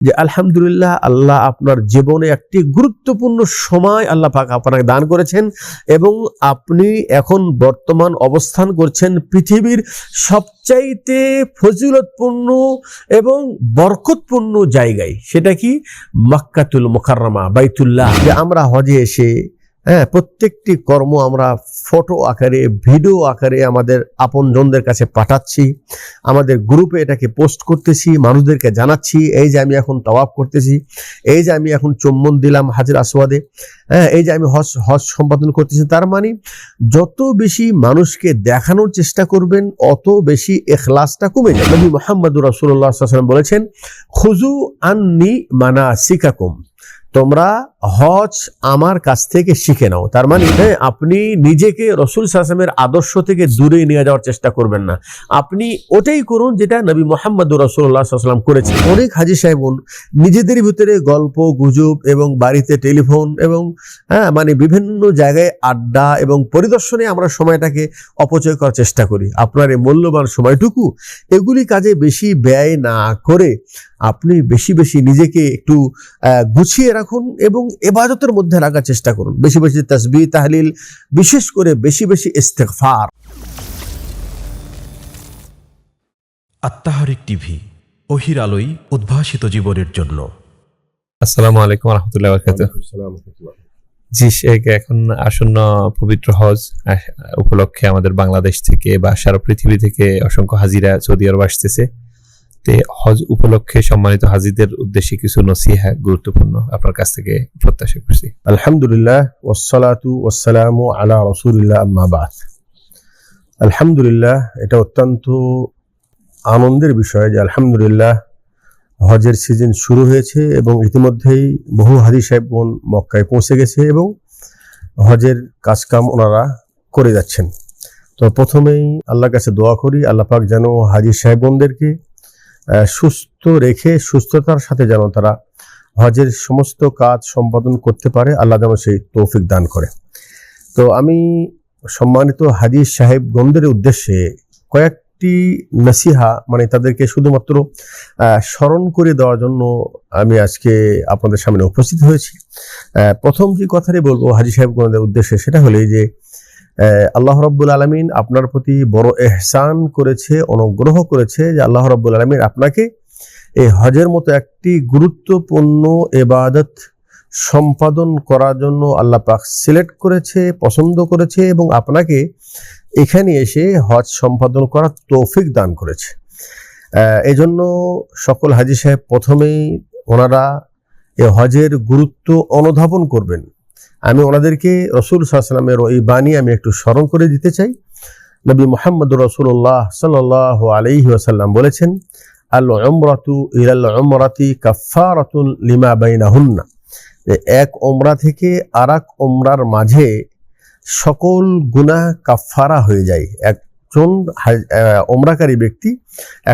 যে আলহামদুলিল্লাহ আল্লাহ আপনার জীবনে একটি গুরুত্বপূর্ণ সময় আল্লাহ পাক আপনাকে দান করেছেন এবং আপনি এখন বর্তমান অবস্থান করছেন পৃথিবীর সবচাইতে ফজিলতপূর্ণ এবং বরকতপূর্ণ জায়গায়। সেটা কি? মাক্কাতুল মোকাররমা, বাইতুল্লাহ। যে আমরা হজে এসে হ্যাঁ প্রত্যেকটি কর্ম আমরা ফটো আকারে, ভিডিও আকারে আমাদের আপনজনদের কাছে পাঠাচ্ছি। আমাদের গ্রুপে এটাকে পোস্ট করতেছি, মানুষদেরকে জানাচ্ছি, এই যে আমি এখন তওয়াব করতেছি, এই যে আমি এখন চুম্বন দিলাম হাজির আসওয়াদে হ্যাঁ এই যে আমি হজ হজ সম্পাদন করতেছি, তার মানে যত বেশি মানুষকে দেখানোর চেষ্টা করবেন, অত বেশি এখলাসটা কমে যাবে। নবী মোহাম্মদুর সাল্লাল্লাহু বলেছেন খুজু আন্নি মানা সিকাকুম তোমরা হজ আমার কাছ থেকে শিখে নাও। তার মানে হ্যাঁ, আপনি নিজেকে রসুল সাসমের আদর্শ থেকে দূরে নিয়ে যাওয়ার চেষ্টা করবেন না। আপনি ওটাই করুন যেটা নবী মোহাম্মদ রসুল্লাহ করেছেন। অনেক হাজি সাহেবুন নিজেদের ভিতরে গল্প গুজব এবং বাড়িতে টেলিফোন এবং হ্যাঁ মানে বিভিন্ন জায়গায় আড্ডা এবং পরিদর্শনে আমরা সময়টাকে অপচয় করার চেষ্টা করি। আপনার এই মূল্যবান সময়টুকু এগুলি কাজে বেশি ব্যয় না করে আপনি বেশি বেশি নিজেকে একটু আহ, গুছিয়ে রাখুন এবং এবাদতের মধ্যে রাখার চেষ্টা করুন। বেশি বেশি তসবি তাহলিল বিশেষ করে বেশি বেশি ইস্তেগফার। আত্মাহারিক টিভি অহির আলোই উদ্ভাসিত জীবনের জন্য। আসসালামু আলাইকুম রহমতুল্লাহ জি শেখ এখন আসন্ন পবিত্র হজ উপলক্ষে আমাদের বাংলাদেশ থেকে বা সারা পৃথিবী থেকে অসংখ্য হাজিরা সৌদি আরব আসতেছে। তে হজ উপলক্ষে সম্মানিত হাজিদের উদ্দেশ্যে কিছু নসিহা গুরুত্বপূর্ণ আপনার কাছ থেকে প্রত্যাশা করছি। আলহামদুলিল্লাহ ওসালাতু ওসালামু আলা রসুলিল্লাহ আম্মাবাদ আলহামদুলিল্লাহ, এটা অত্যন্ত আনন্দের বিষয় যে আলহামদুলিল্লাহ হজের সিজন শুরু হয়েছে এবং ইতিমধ্যেই বহু হাদি সাহেবগণ মক্কায় পৌঁছে গেছে এবং হজের কাজকাম ওনারা করে যাচ্ছেন। তো প্রথমেই আল্লাহর কাছে দোয়া করি, আল্লাহ পাক যেন হাজি সাহেবগণদেরকে সুস্থ রেখে সুস্থতার সাথে যেন তারা হজের সমস্ত কাজ সম্পাদন করতে পারে, আল্লাহ যেন সেই তৌফিক দান করে। তো আমি সম্মানিত হাদিস সাহেব গন্ধের উদ্দেশ্যে কয়েকটি নসিহা মানে তাদেরকে শুধুমাত্র স্মরণ করে দেওয়ার জন্য আমি আজকে আপনাদের সামনে উপস্থিত হয়েছি। প্রথম যে কথাটি বলব হাজি সাহেব গণদের উদ্দেশ্যে সেটা হলো যে আল্লাহ রব্বুল আলমিন আপনার প্রতি বড় এহসান করেছে, অনুগ্রহ করেছে যে আল্লাহ রব্বুল আলমিন আপনাকে এই হজের মতো একটি গুরুত্বপূর্ণ এবাদত সম্পাদন করার জন্য আল্লাহ পাক সিলেক্ট করেছে, পছন্দ করেছে এবং আপনাকে এখানে এসে হজ সম্পাদন করার তৌফিক দান করেছে। এজন্য সকল হাজি সাহেব প্রথমেই ওনারা এ হজের গুরুত্ব অনুধাবন করবেন। আমি ওনাদেরকে রসুল সাল্লামের ওই বাণী আমি একটু স্মরণ করে দিতে চাই। নবী মোহাম্মদ রসুল্লাহ সাল আলাইহি ওয়াসাল্লাম বলেছেন আল উমরাতি কাফারাতুন লিমা বাইনাহুন্না। এক ওমরা থেকে আর এক ওমরার মাঝে সকল গুনাহ কাফারা হয়ে যায়। একজন ওমরাকারী ব্যক্তি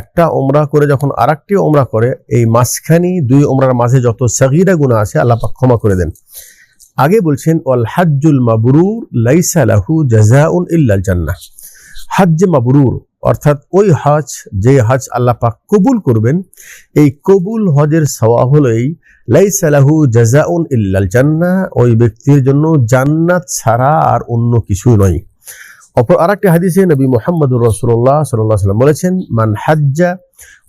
একটা ওমরা করে যখন আর একটি ওমরা করে, এই মাঝখানি দুই ওমরার মাঝে যত সাগিরা গুনাহ আছে, আল্লাহ ক্ষমা করে দেন। আগে বলছেন, ওয়াল হাজ্জুল মাবরুর লাইসা লাহু জাযাউন ইল্লাল জান্নাহ হজ্জ মাবরুর অর্থাৎ ওই হজ, যে হজ আল্লাহ পাক কবুল করবেন, এই কবুল হজের সওয়াব হলোই লাইসালাহু জাজাউন ইল্লাল জান্নাহ ওই ব্যক্তির জন্য জান্নাত ছাড়া আর অন্য কিছু নয়। অপর আরেকটি হাদিসে নবী মুহাম্মদুর রাসূলুল্লাহ সাল্লাল্লাহু আলাইহি ওয়াসাল্লাম বলেছেন, মান হাজ্জা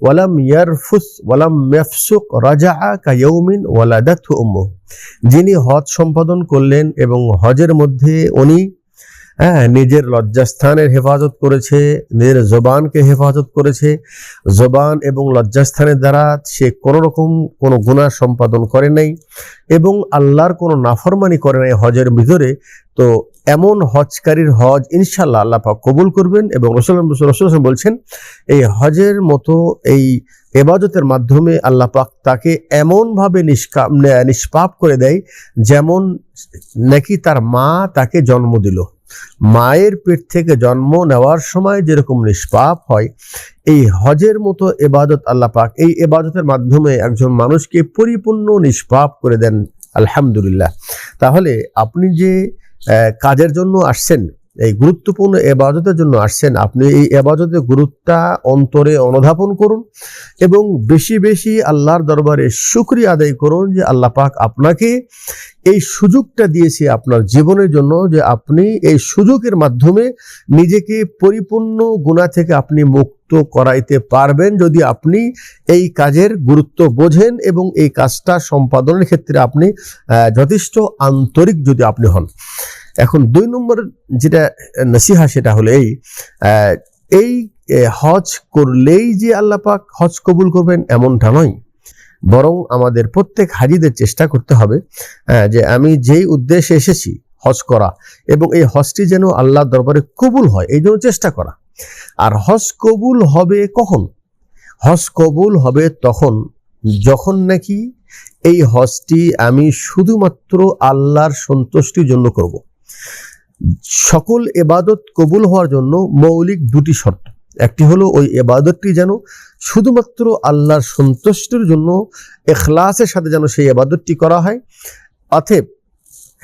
ওয়ালাম ইয়ারফুস, ওয়ালাম ইয়াফসুক আ কায়ৌমিন ওয়ালাদাত উম্মু যিনি হজ সম্পাদন করলেন এবং হজের মধ্যে উনি হ্যাঁ নিজের লজ্জাস্থানের হেফাজত করেছে, নিজের জবানকে হেফাজত করেছে। জবান এবং লজ্জাস্থানের দ্বারা সে কোনো রকম কোনো গুনাহ সম্পাদন করে নাই এবং আল্লাহর কোনো নাফরমানি করে নাই হজের ভিতরে। তো এমন হজকারীর হজ ইনশাল্লাহ আল্লাহ পাক কবুল করবেন এবং রসুল রসুল বলছেন, এই হজের মতো এই এবাদতের মাধ্যমে আল্লাহ পাক তাকে এমনভাবে নিষ্কাম নিষ্পাপ করে দেয় যেমন নাকি তার মা তাকে জন্ম দিল। মায়ের পেট থেকে জন্ম নেওয়ার সময় যেরকম নিষ্পাপ হয়, এই হজের মতো এবাদত আল্লাহ পাক এই এবাদতের মাধ্যমে একজন মানুষকে পরিপূর্ণ নিষ্পাপ করে দেন, আলহামদুলিল্লাহ। তাহলে আপনি যে কাজের জন্য আসছেন এই গুরুত্বপূর্ণ এবাদতের জন্য আসছেন। আপনি এই এবাদতের গুরুত্বটা অন্তরে অনুধাবন করুন এবং বেশি বেশি আল্লাহর দরবারে শুক্রিয়া আদায় করুন যে আল্লাহ পাক আপনাকে এই সুযোগটা দিয়েছে আপনার জীবনের জন্য যে আপনি এই সুযোগের মাধ্যমে নিজেকে পরিপূর্ণ গুণা থেকে আপনি মুক্ত করাইতে পারবেন যদি আপনি এই কাজের গুরুত্ব বোঝেন এবং এই কাজটা সম্পাদনের ক্ষেত্রে আপনি যথেষ্ট আন্তরিক যদি আপনি হন। এখন দুই নম্বর যেটা নসিহা সেটা হলো এই এই হজ করলেই যে আল্লাহ পাক হজ কবুল করবেন এমনটা নয়। বরং আমাদের প্রত্যেক হাজিদের চেষ্টা করতে হবে যে আমি যেই উদ্দেশ্যে এসেছি হজ করা এবং এই হজটি যেন আল্লাহর দরবারে কবুল হয়, এই জন্য চেষ্টা করা। আর হজ কবুল হবে কখন? হজ কবুল হবে তখন, যখন নাকি এই হজটি আমি শুধুমাত্র আল্লাহর সন্তুষ্টির জন্য করব। সকল এবাদত কবুল হওয়ার জন্য মৌলিক দুটি শর্ত। একটি হলো ওই এবাদতটি যেন শুধুমাত্র আল্লাহর সন্তুষ্টির জন্য এখলাসের সাথে যেন সেই এবাদতটি করা হয়। অতএব,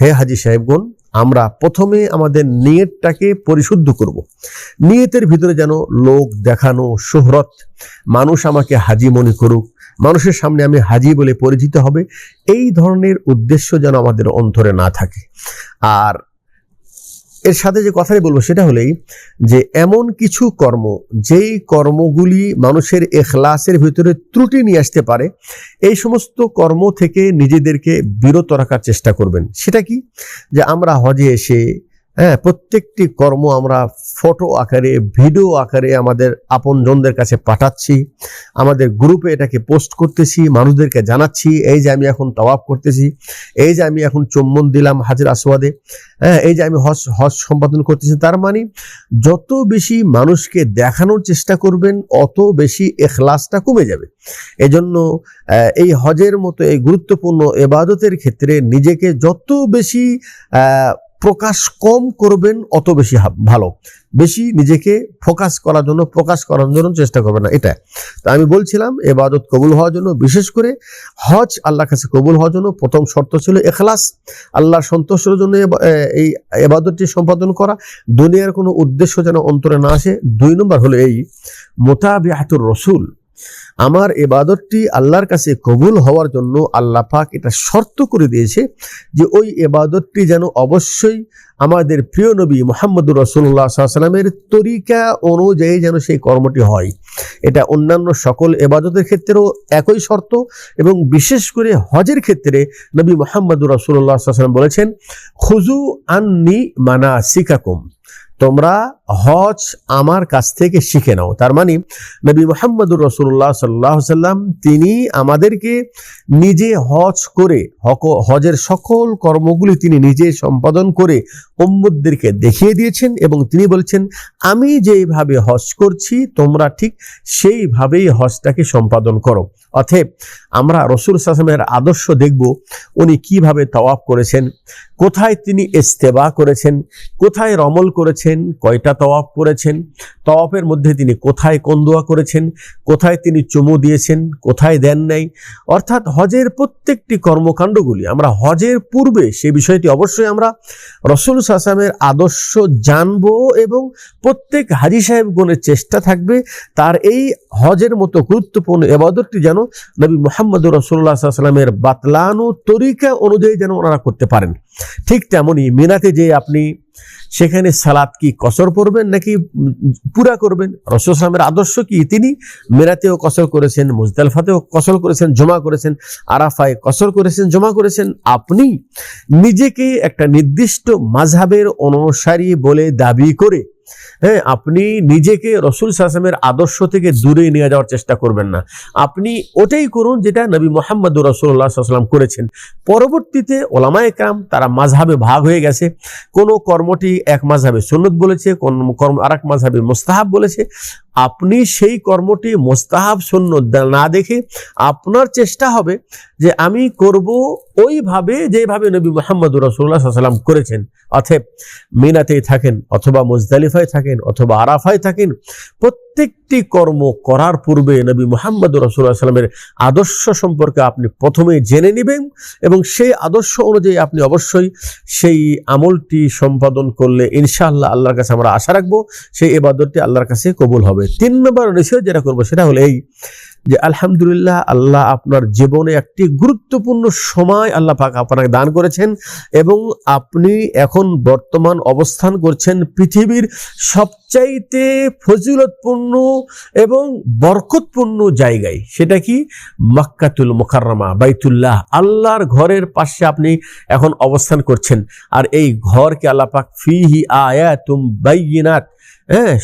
হে হাজি সাহেবগণ, আমরা প্রথমে আমাদের নিয়তটাকে পরিশুদ্ধ করব। নিয়তের ভিতরে যেন লোক দেখানো শোহরত মানুষ আমাকে হাজি মনে করুক, মানুষের সামনে আমি হাজি বলে পরিচিত হবে, এই ধরনের উদ্দেশ্য যেন আমাদের অন্তরে না থাকে। আর এর সাথে যে কথাই বলব সেটা হলেই যে এমন কিছু কর্ম, যেই কর্মগুলি মানুষের এখলাসের ভিতরে ত্রুটি নিয়ে আসতে পারে, এই সমস্ত কর্ম থেকে নিজেদেরকে বিরত রাখার চেষ্টা করবেন। সেটা কি? যে আমরা হজে এসে হ্যাঁ প্রত্যেকটি কর্ম আমরা ফটো আকারে, ভিডিও আকারে আমাদের আপনজনদের কাছে পাঠাচ্ছি। আমাদের গ্রুপে এটাকে পোস্ট করতেছি, মানুষদেরকে জানাচ্ছি, এই যে আমি এখন তওয়াব করতেছি, এই যে আমি এখন চুম্বন দিলাম হাজির আসওয়াদে হ্যাঁ এই যে আমি হজ হজ সম্পাদন করতেছি, তার মানে যত বেশি মানুষকে দেখানোর চেষ্টা করবেন, অত বেশি এখলাসটা কমে যাবে। এজন্য এই হজের মতো এই গুরুত্বপূর্ণ এবাদতের ক্ষেত্রে নিজেকে যত বেশি প্রকাশ কম করবেন, অত বেশি ভালো। বেশি নিজেকে ফোকাস করার জন্য, প্রকাশ করার জন্য চেষ্টা করবেন না এটা তো আমি বলছিলাম, এবাদত কবুল হওয়ার জন্য, বিশেষ করে হজ আল্লাহর কাছে কবুল হওয়ার জন্য প্রথম শর্ত ছিল এখলাস। আল্লাহর সন্তোষের জন্য এই এবাদতটি সম্পাদন করা। দুনিয়ার কোনো উদ্দেশ্য যেন অন্তরে না আসে। দুই নম্বর হলো এই মোতাবিহাতুর রসুল। আমার এবাদতটি আল্লাহর কাছে কবুল হওয়ার জন্য আল্লাহ পাক এটা শর্ত করে দিয়েছে যে ওই এবাদতটি যেন অবশ্যই আমাদের প্রিয় নবী মোহাম্মদুর রসুল্লাহ সাল্লামের তরিকা অনুযায়ী যেন সেই কর্মটি হয়। এটা অন্যান্য সকল এবাদতের ক্ষেত্রেও একই শর্ত এবং বিশেষ করে হজের ক্ষেত্রে নবী মোহাম্মদুর রসুল্লাহ সাল্লাম বলেছেন খুজু আন্নি মানা সিকাকুম তোমরা হজ আমার কাছ থেকে শিখে নাও। তার মানে নবী মোহাম্মদুর রসুল্লাহ সাল্লাহ সাল্লাম, তিনি আমাদেরকে নিজে হজ করে, হক- হজের সকল কর্মগুলি তিনি নিজে সম্পাদন করে উম্মদদেরকে দেখিয়ে দিয়েছেন এবং তিনি বলছেন, আমি যেইভাবে হজ করছি, তোমরা ঠিক সেইভাবেই হজটাকে সম্পাদন করো। অতএব আমরা রসুল সাসমের আদর্শ দেখব উনি কীভাবে তওয়াব করেছেন, কোথায় তিনি ইস্তেবা করেছেন, কোথায় রমল করেছেন, কয়টা তওয়াব করেছেন, তওয়াফের মধ্যে তিনি কোথায় কন্দুয়া করেছেন, কোথায় তিনি চুমু দিয়েছেন, কোথায় দেন নাই। অর্থাৎ হজের প্রত্যেকটি কর্মকাণ্ডগুলি, আমরা হজের পূর্বে সেই বিষয়টি অবশ্যই আমরা রসুল সাসামের আদর্শ জানব এবং প্রত্যেক হাজি সাহেবগণের চেষ্টা থাকবে, তার এই হজের মতো গুরুত্বপূর্ণ এবাদতটি যেন নবী মোহাম্মদ রসুল্লাহ সাল্লামের বাতলানো তরিকা অনুযায়ী যেন ওনারা করতে পারেন। ঠিক তেমনই মিনাতে যে আপনি সেখানে সালাদ কি কসর করবেন নাকি পুরা করবেন? রসুল সালামের আদর্শ কি? তিনি মেরাতেও কসর করেছেন, মুজদালফাতেও কসর করেছেন, জমা করেছেন, আরাফায় কসর করেছেন, জমা করেছেন। আপনি নিজেকে একটা নির্দিষ্ট মাঝহাবের অনুসারী বলে দাবি করে হ্যাঁ আপনি নিজেকে রসুল সাসমের আদর্শ থেকে দূরে নিয়ে যাওয়ার চেষ্টা করবেন না। আপনি ওটাই করুন যেটা নবী মোহাম্মদ রসুল্লাহ সাল্লাম করেছেন। পরবর্তীতে ওলামা একরাম তারা মাঝহাবে ভাগ হয়ে গেছে। কোন কর্মটি এক মাঝহাবে সন্নত বলেছে, কোন কর্ম আর এক মাঝহাবে মোস্তাহাব বলেছে। আপনি সেই কর্মটি মোস্তাহাব শূন্য না দেখে আপনার চেষ্টা হবে যে আমি করব ওইভাবে যেভাবে নবী মোহাম্মদ রসুল্লাহ করেছেন। অথব মিনাতেই থাকেন অথবা মুজদালিফায় থাকেন অথবা আরাফায় থাকেন। প্রত্যেক প্রত্যেকটি কর্ম করার পূর্বে নবী মোহাম্মদ রসুল্লাহ সাল্লামের আদর্শ সম্পর্কে আপনি প্রথমে জেনে নেবেন এবং সেই আদর্শ অনুযায়ী আপনি অবশ্যই সেই আমলটি সম্পাদন করলে ইনশাআল্লাহ আল্লাহর কাছে আমরা আশা রাখব, সেই এবাদতটি আল্লাহর কাছে কবুল হবে। তিন নম্বর নিশ্চয় যেটা করব সেটা হলো এই যে আলহামদুলিল্লাহ আল্লাহ আপনার জীবনে একটি গুরুত্বপূর্ণ সময় আল্লাহ পাক আপনাকে দান করেছেন এবং আপনি এখন বর্তমান অবস্থান করছেন পৃথিবীর সবচাইতে ফজিলতপূর্ণ এবং বরকতপূর্ণ জায়গায়। সেটা কি? মাক্কাতুল মোকাররমা, বাইতুল্লাহ। আল্লাহর ঘরের পাশে আপনি এখন অবস্থান করছেন। আর এই ঘরকে আল্লাহ পাক ফিহি আয়াতুম বাইয়িনাত হ্যাঁ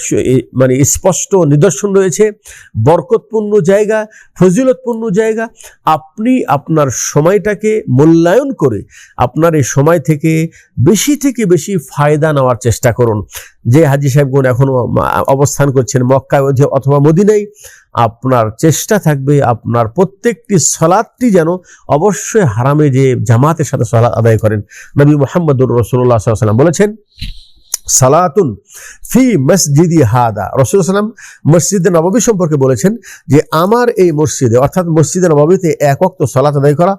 মানে স্পষ্ট নিদর্শন রয়েছে। বরকতপূর্ণ জায়গা, ফজিলতপূর্ণ জায়গা। আপনি আপনার সময়টাকে মূল্যায়ন করে আপনার এই সময় থেকে বেশি থেকে বেশি ফায়দা নেওয়ার চেষ্টা করুন। যে হাজি সাহেবগণ এখনও অবস্থান করছেন মক্কা অথ- অথবা মদিনায়, আপনার চেষ্টা থাকবে আপনার প্রত্যেকটি সলাদটি যেন অবশ্যই হারামে যে জামাতের সাথে সলাৎ আদায় করেন। নবী মোহাম্মদুর রসুল্লাহ সাল্লাম বলেছেন সালাতুন ফি মসজিদি হাদা। রসুল সাল্লাম মসজিদে নবাবী সম্পর্কে বলেছেন যে, আমার এই মসজিদে, অর্থাৎ মসজিদে নববীতে এক অক্ত সালাত আদায় করা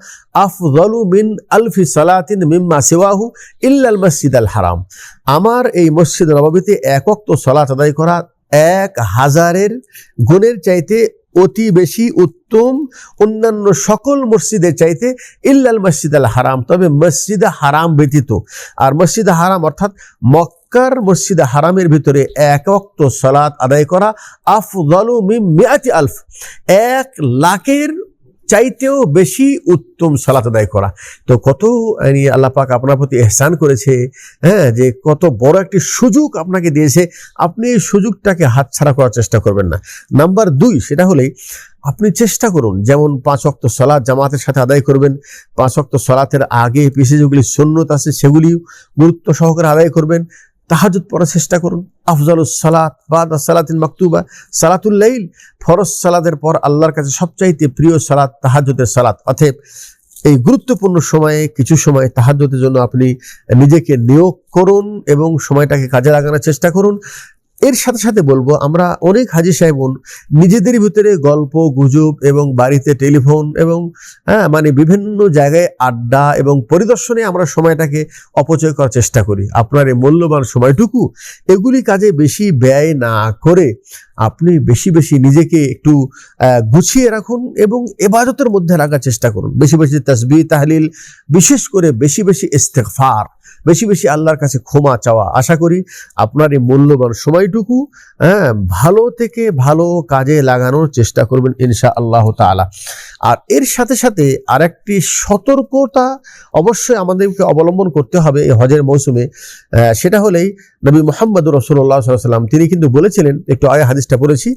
আফদলু মিন আলফি সালাতিন মিম্মা সিওয়াহু ইল্লাল মসজিদ আল হারাম। আমার এই মসজিদ নববীতে এক অক্ত সালাত আদায় করা এক হাজারের গুণের চাইতে অতি বেশি, উত্তম, অন্যান্য সকল মসজিদের চাইতে ইল্লাল মসজিদ আল হারাম। তবে মসজিদে হারাম ব্যতীত। আর মসজিদে হারাম অর্থাৎ মক্কার মসজিদে হারামের ভিতরে এক অক্ত সালাত আদায় করা আফদলু মিম মিয়াতি আলফ। এক লাখের চাইতেও বেশি উত্তম সালাত আদায় করা। তো কত আল্লাহ পাক আপনার প্রতি এহসান করেছে হ্যাঁ যে কত বড় একটি সুযোগ আপনাকে দিয়েছে। আপনি এই সুযোগটাকে হাতছাড়া করার চেষ্টা করবেন না। নাম্বার দুই, সেটা হলেই আপনি চেষ্টা করুন, যেমন পাঁচ অক্ত সলাদ জামাতের সাথে আদায় করবেন, পাঁচ অক্ত সলাতের আগে পিছিয়ে যেগুলি সুন্নত আছে সেগুলি গুরুত্ব সহকারে আদায় করবেন। তাহাজুদ পড়ার চেষ্টা করুন। আফজালুস সালাত, বাদ সালাতিন মাকতুবা, সালাতুল লাইল। ফরজ সালাতের পর আল্লাহর কাছে সবচাইতে প্রিয় সালাত তাহাজুদের সালাত। অথেব এই গুরুত্বপূর্ণ সময়ে, কিছু সময় তাহাজ্জুদের জন্য আপনি নিজেকে নিয়োগ করুন এবং সময়টাকে কাজে লাগানোর চেষ্টা করুন। এর সাথে সাথে বলব, আমরা অনেক হাজি সাহেবন নিজেদের ভিতরে গল্প, গুজব এবং বাড়িতে টেলিফোন এবং হ্যাঁ মানে বিভিন্ন জায়গায় আড্ডা এবং পরিদর্শনে আমরা সময়টাকে অপচয় করার চেষ্টা করি। আপনার এই মূল্যবান সময়টুকু এগুলি কাজে বেশি ব্যয় না করে আপনি বেশি বেশি নিজেকে একটু গুছিয়ে রাখুন এবং এবাজতের মধ্যে রাখার চেষ্টা করুন। বেশি বেশি তসবি তাহলিল, বিশেষ করে বেশি বেশি ইস্তেগফার। বেশি বেশি আল্লাহর কাছে ক্ষমা চাওয়া। আশা করি আপনার এই মূল্যবান সময়টুকু হ্যাঁ ভালো থেকে ভালো কাজে লাগানোর চেষ্টা করবেন ইনশা আল্লাহ তাআলা। আর এর সাথে সাথে আরেকটি সতর্কতা অবশ্যই আমাদেরকে অবলম্বন করতে হবে এই হজের মৌসুমে। সেটা হলেই নবী মোহাম্মদ রসুল্লাহ সাল্লাম তিনি কিন্তু বলেছিলেন, একটু আগে হাদিসটা পড়েছি,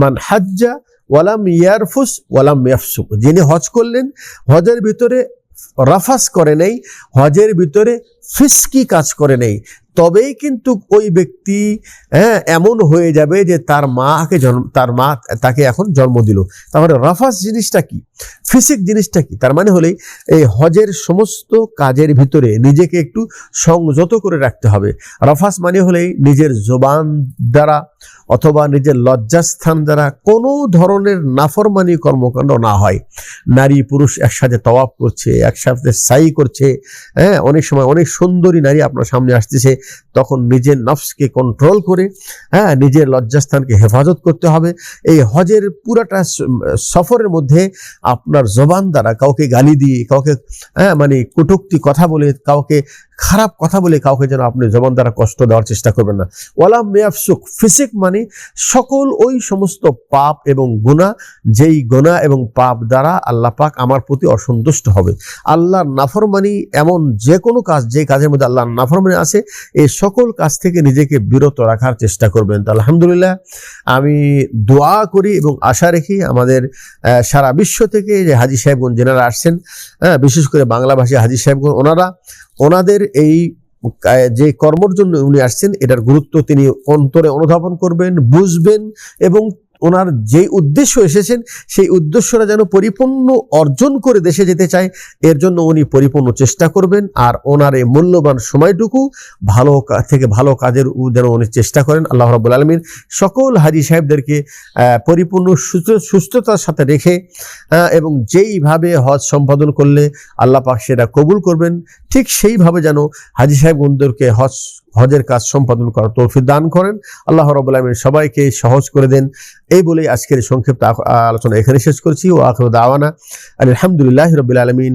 মান হাজ্জা ওয়ালাম ইয়ারফুস ওয়ালাম ইয়াফসুক। যিনি হজ করলেন, হজের ভিতরে রাফাস করে নেই, হজের ভিতরে ফিসকি কাজ করে নেই। তবেই কিন্তু ওই ব্যক্তি হ্যাঁ এমন হয়ে যাবে যে তার মাকে জন্ম, তার মা তাকে এখন জন্ম দিল। তাহলে রাফাস জিনিসটা কি? ফিসিক জিনিসটা কি? তার মানে হলেই এই হজের সমস্ত কাজের ভিতরে নিজেকে একটু সংযত করে রাখতে হবে। রাফাস মানে হলেই নিজের জবান দ্বারা অথবা নিজের লজ্জাস্থান দ্বারা কোনো ধরনের নাফরমানি কর্মকাণ্ড না হয়। নারী পুরুষ একসাথে তওয়াব করছে, একসাথে সাই করছে হ্যাঁ অনেক সময় অনেক সুন্দরী নারী আপনার সামনে আসতেছে, তখন নিজের নফসকে কন্ট্রোল করে হ্যাঁ নিজের লজ্জাস্থানকে হেফাজত করতে হবে। এই হজের পুরাটা সফরের মধ্যে আপনার জবান দ্বারা কাউকে গালি দিয়ে, কাউকে হ্যাঁ মানে কটুক্তি, কথা বলে, কাউকে খারাপ কথা বলে কাউকে যেন আপনি জবান দ্বারা কষ্ট দেওয়ার চেষ্টা করবেন না। ওয়ালাম মেয়াফসুক, ফিসিক মানে সকল ওই সমস্ত পাপ এবং গুণা যেই গুণা এবং পাপ দ্বারা আল্লাহ পাক আমার প্রতি অসন্তুষ্ট হবে। আল্লাহর নাফরমানি এমন যে কোনো কাজ, যে কাজের মধ্যে আল্লাহর নাফরমানি আছে এই সকল কাজ থেকে নিজেকে বিরত রাখার চেষ্টা করবেন। তো আলহামদুলিল্লাহ, আমি দোয়া করি এবং আশা রেখি আমাদের সারা বিশ্ব থেকে যে হাজি সাহেবগণ যেনারা আসছেন হ্যাঁ বিশেষ করে বাংলাভাষী হাজি সাহেবগণ ওনারা, ওনাদের এই যে কর্মর জন্য উনি আসছেন, এটার গুরুত্ব তিনি অন্তরে অনুধাবন করবেন, বুঝবেন এবং ওনার যে উদ্দেশ্য এসেছেন, সেই উদ্দেশ্যটা যেন পরিপূর্ণ অর্জন করে দেশে যেতে চায়, এর জন্য উনি পরিপূর্ণ চেষ্টা করবেন আর ওনার এই মূল্যবান সময়টুকু ভালো থেকে ভালো কাজের যেন উনি চেষ্টা করেন। আল্লাহ রাবুল আলমিন সকল হাজি সাহেবদেরকে পরিপূর্ণ সুস্থ, সুস্থতার সাথে রেখে এবং যেইভাবে হজ সম্পাদন করলে আল্লাহ পাক সেটা কবুল করবেন। ঠিক সেইভাবে যেন হাজি সাহেব বন্ধুদেরকে হজ, হজের কাজ সম্পাদন করার তৌফিক দান করেন। আল্লাহ রব আলমিন সবাইকে সহজ করে দেন। এই বলেই আজকের সংক্ষিপ্ত আলোচনা এখানে শেষ করছি। ও আখর দাওয়ানা আলহামদুলিল্লাহ রবিল আলমিন।